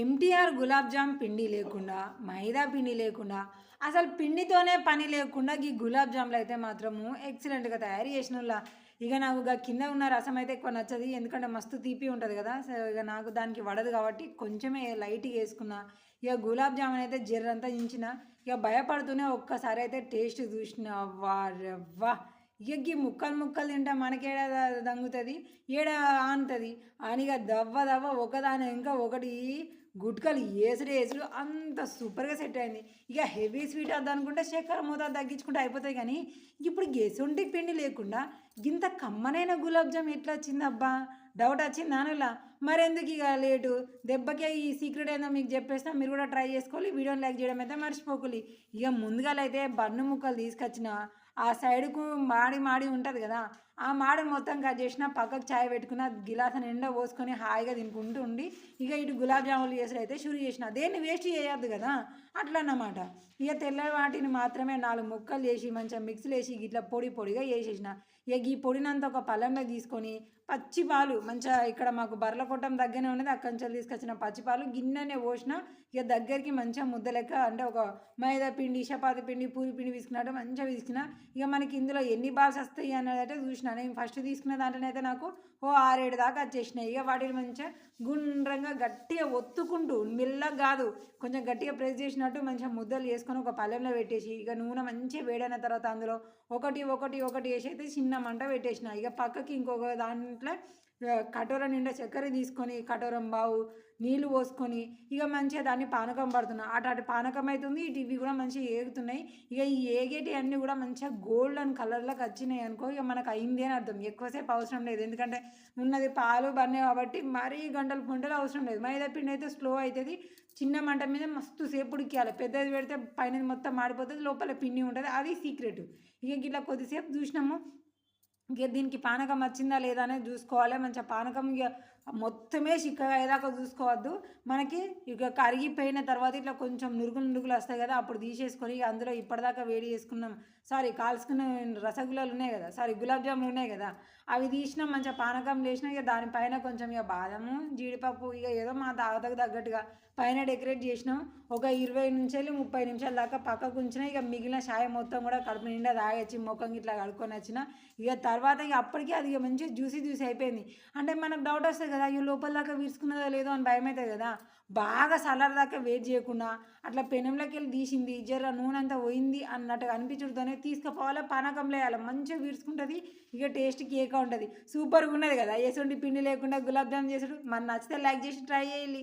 MTR gulab jam పిండి లేకుండా మైదా పిండి లేకుండా అసలు పిండితోనే పని లేకుండా ఈ గులాబ్ జామ్లు అయితే మాత్రము ఎక్సలెంట్గా తయారు చేసిన ఇక నాకు ఇక కింద ఉన్న రసం అయితే ఎక్కువ నచ్చదు. ఎందుకంటే మస్తు తీపి ఉంటుంది కదా. సో ఇక నాకు దానికి పడదు కాబట్టి కొంచెమే లైట్గా వేసుకున్నా. ఇక గులాబ్ జామున్ అయితే జర్రంతా ఇంచిన ఇక భయపడుతూనే ఒక్కసారి అయితే టేస్ట్ చూసిన. వా ఎగ్గి ముక్కలు ముక్కలు తింటే మనకేడ దంగుతుంది? ఏడ ఆనుతుంది? అని దవ్వ దవ్వ ఒకదాని ఇంకా ఒకటి గుట్కలు ఏసుడు ఏసుడు అంత సూపర్గా సెట్ అయింది. ఇక హెవీ స్వీట్ వద్దనుకుంటే చక్కెర మూత తగ్గించుకుంటే అయిపోతాయి కానీ ఇప్పుడు గెసుంటి పిండి లేకుండా ఇంత కమ్మనైన గులాబ్ జామ్ ఎట్లా వచ్చింది అబ్బా? డౌట్ వచ్చింది నానులా మరెందుకు ఇక లేటు? దెబ్బకే ఈ సీక్రెట్ ఏందో మీకు చెప్పేస్తా. మీరు కూడా ట్రై చేసుకోవాలి. వీడియోని లైక్ చేయడం అయితే మర్చిపోకలి. ఇక ముందుగాలైతే బన్ను ముక్కలు తీసుకొచ్చిన. ఆ సైడ్కు మాడి మాడి ఉంటుంది కదా. ఆ మాడను మొత్తం కట్ చేసిన పక్కకు చాయ్ పెట్టుకున్న గిలాస నిండా పోసుకొని హాయిగా తినుకుంటూ ఉండి ఇక ఇటు గులాబ్ జాములు చేసుడు అయితే షురు చేసిన. దేన్ని వేస్ట్ చేయొద్దు కదా? అట్లా అన్నమాట ఇక తెల్ల వాటిని మాత్రమే నాలుగు ముక్కలు చేసి మంచిగా మిక్స్లు వేసి ఇట్లా పొడి పొడిగా వేసేసిన ఇక ఈ పొడినంత ఒక పళ్ళంలో తీసుకొని పచ్చిపాలు మంచిగా ఇక్కడ మాకు బర్ల కొట్టం దగ్గరనే ఉన్నది. అక్కడి నుంచి తీసుకొచ్చిన పచ్చిపాలు గిన్నెనే పోసిన. ఇక దగ్గరికి మంచిగా ముద్ద లెక్క అంటే ఒక మైదా పిండి చపాతి పిండి పూరి పిండి తీసుకున్నట్టు మంచిగా తీసుకున్న. ఇక మనకి ఇందులో ఎన్ని బాల్స్ వస్తాయి అనేది అయితే చూసిన. నేను ఫస్ట్ తీసుకున్న దాంట్లోనైతే నాకు ఓ ఆరేడు దాకా వచ్చేసినాయి. ఇక వాటిని మంచిగా గుండ్రంగా గట్టిగా ఒత్తుకుంటూ మెల్లగా కాదు కొంచెం గట్టిగా ప్రెస్ చేసినట్టు మంచిగా ముద్దలు చేసుకొని ఒక పళ్ళెంలో పెట్టేసి ఇక నూనె మంచిగా వేడైన తర్వాత అందులో ఒకటి ఒకటి ఒకటి వేసి అయితే చిన్న మంట పెట్టేసిన. ఇక పక్కకి ఇంకొక దాని ఆ, కటోర నిండా చక్కెర తీసుకొని కటోరం బావు నీళ్ళు పోసుకొని ఇక మంచిగా దాన్ని పానకం పడుతున్నాం. అటు అటు పానకం అవుతుంది ఇటు ఇవి కూడా మంచిగా ఏగుతున్నాయి. ఇక ఈ ఏగేటి అన్నీ కూడా మంచిగా గోల్డెన్ కలర్లోకి వచ్చినాయి అనుకో ఇక మనకు అయింది అని అర్థం. ఎక్కువసేపు అవసరం లేదు. ఎందుకంటే ఉన్నది పాలు బన్నే కాబట్టి మరీ గంటలు గుంటలు అవసరం లేదు. మైదా పిండి అయితే స్లో అవుతుంది చిన్న మంట మీద మస్తు సేపు ఉడికియాలి. పెద్దది పెడితే పైన మొత్తం మాడిపోతుంది లోపల పిండి ఉంటుంది. అది సీక్రెట్ ఇక ఇట్లా కొద్దిసేపు చూసినాము. ఇక దీనికి పానకం వచ్చిందా లేదా అనేది చూసుకోవాలి. మంచిగా పానకం ఇక మొత్తమే చిక్కగా అయ్యేదాకా చూసుకోవద్దు. మనకి ఇక కరిగిపోయిన తర్వాత ఇట్లా కొంచెం నురుగులు నురుగులు వస్తాయి కదా అప్పుడు తీసేసుకొని ఇక అందులో ఇప్పటిదాకా వేడి చేసుకున్నాం. సారీ కాల్చుకున్న రసగుల్లాలు ఉన్నాయి కదా సారీ గులాబ్ జాములు ఉన్నాయి కదా అవి తీసినాం మంచిగా పానకం చేసినా ఇక దానిపైన కొంచెం ఇక బాదము జీడిపప్పు ఇక ఏదో మా తాగతకు తగ్గట్టుగా పైన డెకరేట్ చేసినాం. ఒక ఇరవై నుంచి వెళ్ళి ముప్పై నిమిషాల దాకా పక్కకు ఉంచిన ఇక మిగిలిన షాయ మొత్తం కూడా కడుపు నిండా తాగొచ్చి ముఖం ఇట్లా కడుక్కొని వచ్చిన. ఇక తర్వాత ఇక అప్పటికే అది ఇక మంచిగా జ్యూసీ జ్యూసీ అయిపోయింది. అంటే మనకు డౌట్ వస్తుంది కదా అయ్యో లోపల దాకా విరుచుకున్నదో లేదో అని భయం అవుతుంది కదా. బాగా సలార్ దాకా వెయిట్ చేయకుండా అట్లా పెనంలోకి వెళ్ళి తీసింది జర నూనె అంతా పోయింది అన్నట్టుగా అనిపించడంతోనే తీసుకుపోవాలి పానకంలో వేయాలి. మంచిగా విరుచుకుంటుంది ఇక టేస్ట్ కేక్ ఉంటుంది. సూపర్గా ఉన్నది కదా ఎసుంటి పిండి లేకుండా గులాబ్ జామ్ చేసుడు మన నచ్చితే లైక్ చేసి ట్రై చేయాలి